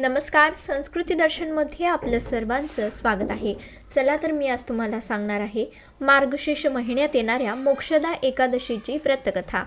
नमस्कार संस्कृती दर्शनमध्ये आपलं सर्वांचं स्वागत आहे. चला तर मी आज तुम्हाला सांगणार आहे मार्गशीर्ष महिन्यात येणाऱ्या मोक्षदा एकादशीची व्रतकथा.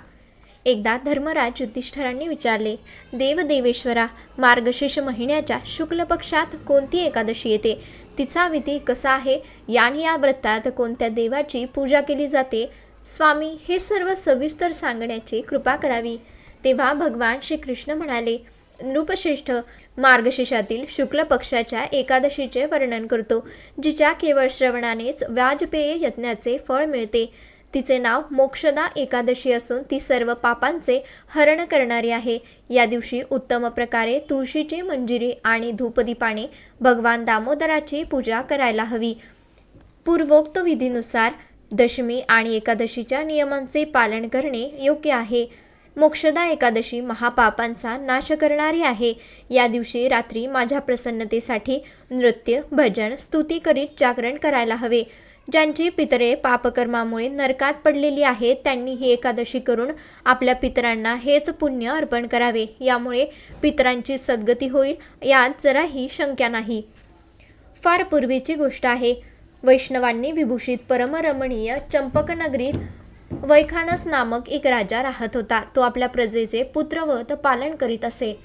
एकदा धर्मराज युधिष्ठरांनी विचारले देव देवेश्वरा मार्गशीर्ष महिन्याच्या शुक्ल पक्षात कोणती एकादशी येते? तिचा विधी कसा आहे? याने या व्रतात कोणत्या देवाची पूजा केली जाते? स्वामी हे सर्व सविस्तर सांगण्याची कृपा करावी. तेव्हा भगवान श्रीकृष्ण म्हणाले नृपश्रेष्ठ मार्गशीर्षातील शुक्ल पक्षाच्या एकादशीचे वर्णन करतो जिच्या केवळ श्रवणानेच वाजपेय यज्ञाचे फळ मिळते. तिचे नाव मोक्षदा एकादशी असून ती सर्व पापांचे हरण करणारी आहे. या दिवशी उत्तम प्रकारे तुळशीची मंजिरी आणि धूपदीपाने भगवान दामोदराची पूजा करायला हवी. पूर्वोक्त विधीनुसार दशमी आणि एकादशीच्या नियमांचे पालन करणे योग्य आहे. मोक्षदा एकादशी महापापांचा नाश करणारी आहे. या दिवशी रात्री माझ्या प्रसन्नतेसाठी नृत्य भजन स्तुती करीत जागरण करायला हवे. ज्यांची पितरे पापकर्मामुळे नरकात पडलेली आहेत त्यांनी ही एकादशी करून आपल्या पितरांना हेच पुण्य अर्पण करावे. यामुळे पितरांची सद्गती होईल यात जराही शंका नाही. फार पूर्वीची गोष्ट आहे. वैष्णवांनी विभूषित परमरमणीय चंपकनगरीत वैखानस नामक एक राजा राहत होता. तो आपल्या प्रजेचे पुत्रवत पालन करीत असे.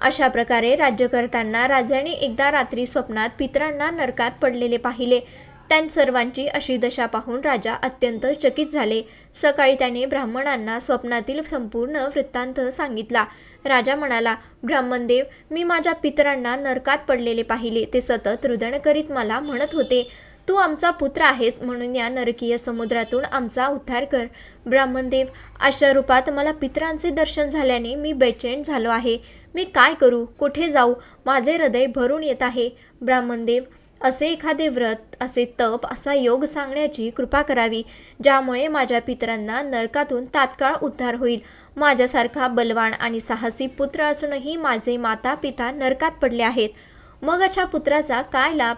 अशा प्रकारे राज्य करताना राजाने एकदा रात्री स्वप्नात पितरांना नरकात पडलेले पाहिले. त्यां सर्वांची अशी दशा पाहून राजा अत्यंत चकित झाले. सकाळी त्याने ब्राह्मणांना स्वप्नातील संपूर्ण वृत्तांत सांगितला. राजा म्हणाला ब्राह्मणदेव मी माझ्या पितरांना नरकात पडलेले पाहिले. ते सतत रुदण करीत मला म्हणत होते. तू आमचा पुत्र आहेस म्हणून या नरकीय समुद्रातून आमचा उद्धार कर. ब्राह्मणदेव अशा रूपात मला पितरांचे दर्शन झाल्याने मी बेचैन झालो आहे. मी काय करू? कुठे जाऊ? माझे हृदय भरून येत आहे. ब्राह्मणदेव असे एखादे व्रत असे तप असा योग सांगण्याची कृपा करावी ज्यामुळे माझ्या पितरांना नरकातून तात्काळ उद्धार होईल. माझ्यासारखा बलवान आणि साहसी पुत्र असूनही माझे माता पिता नरकात पडले आहेत. मग अशा पुत्राचा काय लाभ?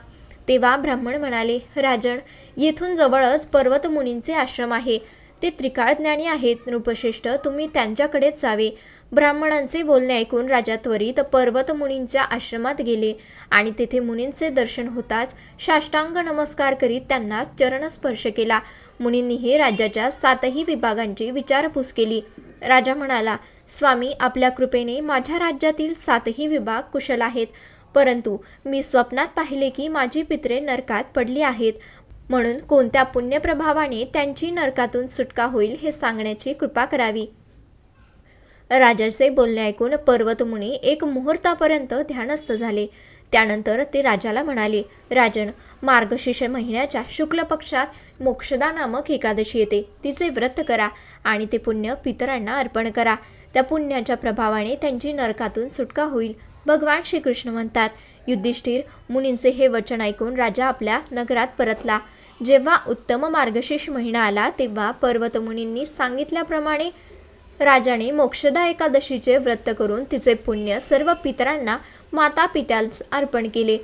तेव्हा ब्राह्मण म्हणाले राजन येथून जवळच पर्वत मुनींचे आश्रम आहे. ते त्रिकाळ ज्ञानी आहेत नृपश्रेष्ठ तुम्ही त्यांच्याकडेच जावे ब्राह्मणांचे बोलणे ऐकून राजा त्वरित पर्वत मुनींच्या आश्रमात गेले आणि तेथे मुनींचे दर्शन होताच साष्टांग नमस्कार करीत त्यांना चरणस्पर्श केला. मुनींनीही राज्याच्या सातही विभागांची विचारपूस केली. राजा म्हणाला स्वामी आपल्या कृपेने माझ्या राज्यातील सातही विभाग कुशल आहेत. परंतु मी स्वप्नात पाहिले की माझी पित्रे नरकात पडली आहेत. म्हणून कोणत्या पुण्यप्रभावाने त्यांची नरकातून सुटका होईल हे सांगण्याची कृपा करावी. राजाचे बोलणे ऐकून पर्वतमुनी एक मुहूर्तापर्यंत ध्यानस्थ झाले. त्यानंतर ते राजाला म्हणाले राजन मार्गशीर्ष महिन्याच्या शुक्ल पक्षात मोक्षदा नामक एकादशी येते. तिचे व्रत करा आणि ते पुण्य पितरांना अर्पण करा. त्या पुण्याच्या प्रभावाने त्यांची नरकातून सुटका होईल. भगवान श्रीकृष्ण म्हणतात युधिष्ठिर मुनींचे हे वचन ऐकून राजा आपल्या नगरात परतला. जेव्हा उत्तम मार्गशीर्ष महिना आला तेव्हा पर्वतमुनींनी सांगितल्याप्रमाणे राजाने मोक्षदा एकादशीचे व्रत करून तिचे पुण्य सर्व पितरांना माता पित्यास अर्पण केले.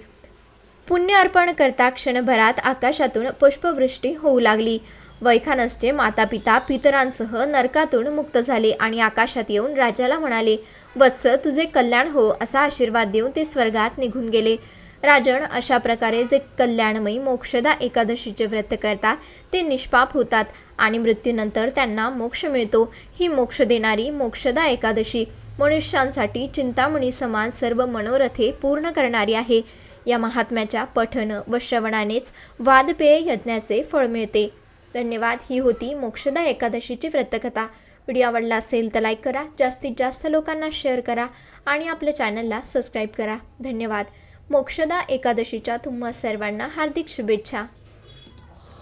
पुण्य अर्पण करता क्षणभरात आकाशातून पुष्पवृष्टी होऊ लागली. वैखानसचे माता पिता पितरांसह नरकातून मुक्त झाले आणि आकाशात येऊन राजाला म्हणाले वत्स तुझे कल्याण हो असा आशीर्वाद देऊन ते स्वर्गात निघून गेले. राजन अशा प्रकारे जे कल्याणमयी मोक्षदा एकादशीचे व्रत करतात ते निष्पाप होतात आणि मृत्यूनंतर त्यांना मोक्ष मिळतो. ही मोक्ष देणारी मोक्षदा एकादशी मनुष्यांसाठी चिंतामणी समान सर्व मनोरथे पूर्ण करणारी आहे. या महात्म्याच्या पठन व श्रवणानेच वादपेय यज्ञाचे फळ मिळते. धन्यवाद. ही होती मोक्षदा एकादशीची व्रतकथा. व्हिडिओ आवडला असेल तर लाईक करा. जास्तीत जास्त लोकांना शेअर करा आणि आपल्या चॅनलला सबस्क्राईब करा. धन्यवाद. मोक्षदा एकादशीच्या तुम्हा सर्वांना हार्दिक शुभेच्छा.